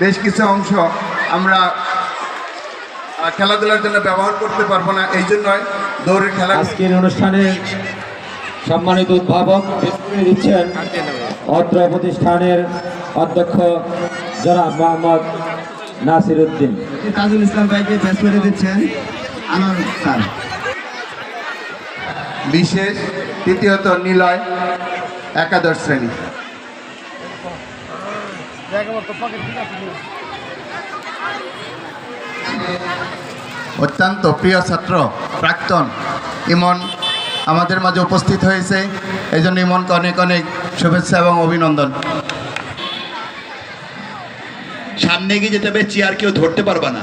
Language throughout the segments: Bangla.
বেশ কিছু অংশ আমরা খেলাধুলার জন্য ব্যবহার করতে পারব না এই জন্যই দৌড়ের খেলা আজকের অনুষ্ঠানে সম্মানিত উদ্ভাবক দিচ্ছেন অত্র প্রতিষ্ঠানের অধ্যক্ষ জনাব মোহাম্মদ নাসির উদ্দিন। তাজুল ইসলাম ভাইকে পেশ করে দিচ্ছেন আনন্দ স্যার। বিশেষ তৃতীয়ত নিলয় একাদশ শ্রেণি। অত্যন্ত প্রিয় ছাত্র, প্রাক্তন ইমন আমাদের মাঝে উপস্থিত হয়েছে। এই জন্য ইমনকে অনেক অনেক শুভেচ্ছা এবং অভিনন্দন। সামনে গিয়ে যেতে হবে চেয়ার কেউ ধরতে পারবা না।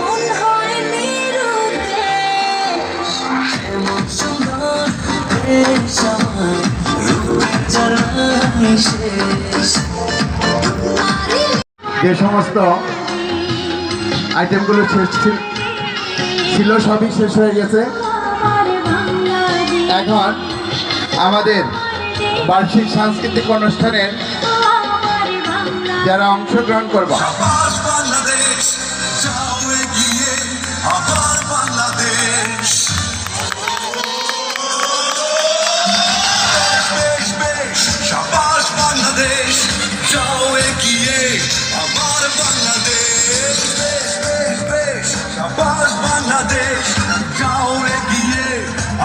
মন হয় এমন সুন্দর দেশ আমার শেষ। যে সমস্ত আইটেমগুলো শেষ ছিল- ছিল সবই শেষ হয়ে গেছে। এখন আমাদের বার্ষিক সাংস্কৃতিক অনুষ্ঠানের যারা অংশগ্রহণ করবা।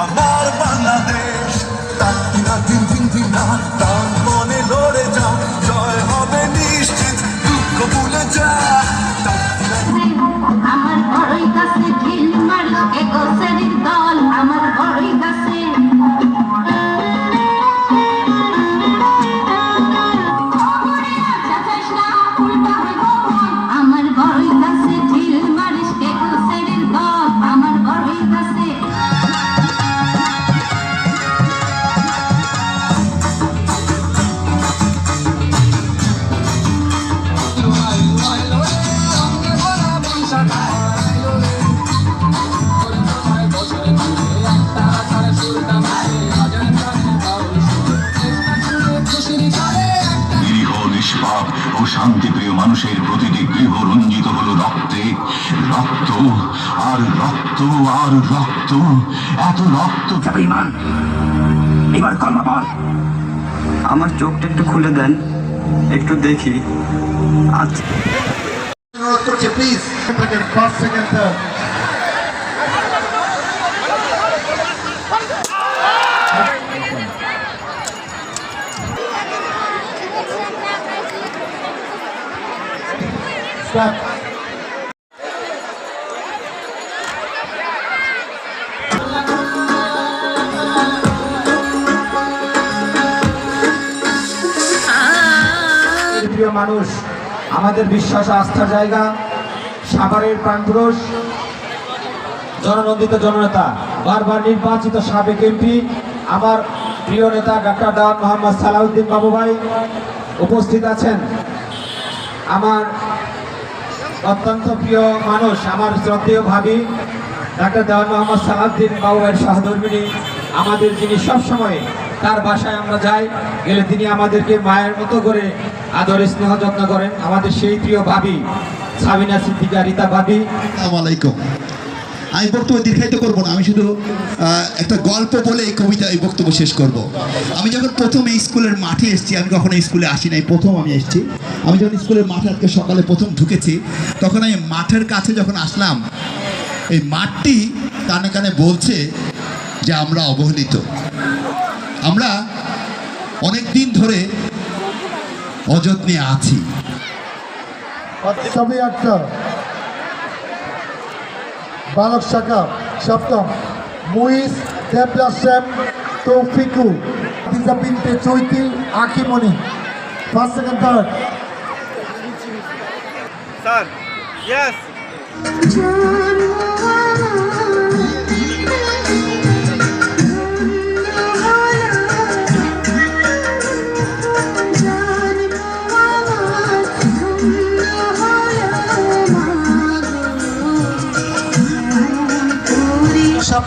আবার আমার বড়ই কাছে ঢিল মারলো কে গোসের দল আমার বড়ই কাছে। মানুষের প্রতিটি গৃহ রঞ্জিত হলো রক্তে। রক্ত আর রক্ত আর রক্ত এত রক্ত। ইমান এবার কলমা আমার চোখটা একটু খুলে দেন একটু দেখি। আচ্ছা। প্লিজ। Second Stop. প্রিয় মানুষ আমাদের বিশ্বাস আস্থার জায়গা সাভারের প্রাণপুরুষ জননন্দিত জননেতা বারবার নির্বাচিত সাবেক এমপি আমার প্রিয় নেতা ডাক্তার দাওয়াত মোহাম্মদ সালাউদ্দিন বাবু ভাই উপস্থিত আছেন আমার অত্যন্ত প্রিয় মানুষ, আমার শ্রদ্ধেয় ভাবি, ডাক্তার দেওয়ান মোহাম্মদ সালাউদ্দিন বাবু ভাইয়ের সহধর্মিনী আমাদের যিনি সবসময় তার বাসায় আমরা যাই, গেলে তিনি আমাদেরকে মায়ের মতো করে আদরে স্নেহ যত্ন করেন। আমাদের সেই প্রিয় ভাবি, সাবিনা সিদ্দিকা, রীতা ভাবি। আসসালামু আলাইকুম। আমি বক্তব্য দীর্ঘায়িত করব না, আমি শুধু একটা গল্প বলে এই কবিতা, এই বক্তব্য শেষ করব। আমি যখন প্রথম এই স্কুলের মাঠে এসেছি, আমি কখনো স্কুলে আসি নাই, প্রথম আমি এসেছি। আমি যখন স্কুলের মাঠে আজকে সকালে প্রথম ঢুকেছি, তখন আমি মাঠের কাছে যখন আসলাম, এই মাঠটি কানে কানে বলছে যে আমরা অবহেলিত। আমরা অনেক দিন ধরে অযত্নে আছি। আটটা বালক শাখা সপ্তম মুইস দেবদাস শ্যাম তৌফিকু দিজা বিনতে Chaiti Akhimoni first second third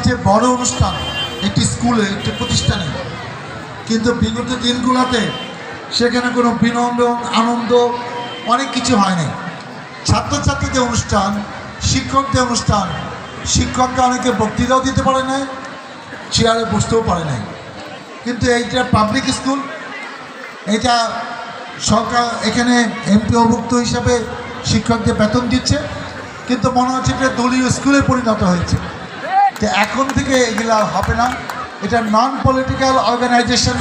সবচেয়ে বড় অনুষ্ঠান একটি স্কুলে, একটি প্রতিষ্ঠানে। কিন্তু বিগত দিনগুলোতে সেখানে কোনো বিনোদন, আনন্দ, অনেক কিছু হয়নি। ছাত্রছাত্রীদের অনুষ্ঠান, শিক্ষকদের অনুষ্ঠান, শিক্ষকরা অনেকে বক্তৃতাও দিতে পারে নাই, চেয়ারে বসতেও পারে নাই। কিন্তু এইটা পাবলিক স্কুল এটা সরকার এখানে এমপি অভুক্ত হিসাবে শিক্ষকদের বেতন দিচ্ছে, কিন্তু মনে হচ্ছে এটা দলীয় স্কুলে পরিণত হয়েছে। তো এখন থেকে এগুলো হবে না। এটা নন পলিটিক্যাল অর্গানাইজেশন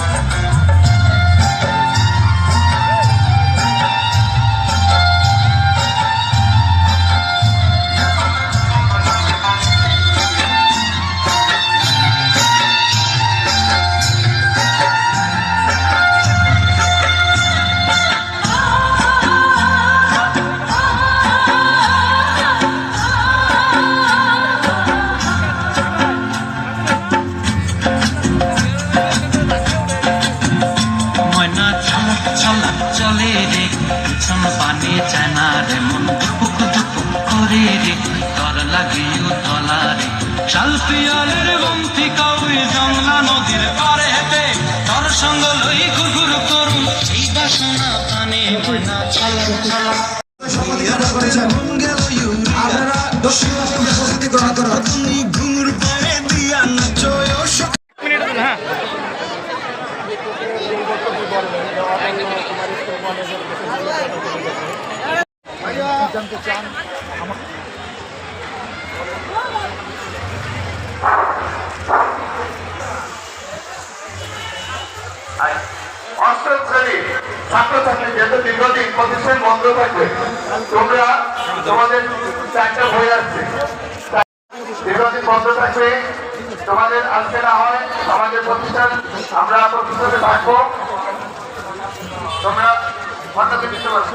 রে শাল পিয়ালের বন্তি কাউরি জংলা নদীর পারে হেতে তর সঙ্গ লই ঘুরঘুর করুন। এই বাসনা পানে ময়না চলা যেহেতু দীর্ঘদিন প্রতিষ্ঠান বন্ধ থাকবে তোমরা তোমাদের চারটা বই আসছে দীর্ঘদিন বন্ধ থাকবে তোমাদের আসতে না হয়, আমাদের প্রতিষ্ঠান, আমরা প্রতিষ্ঠানে থাকব। তোমরা দিতে পারছ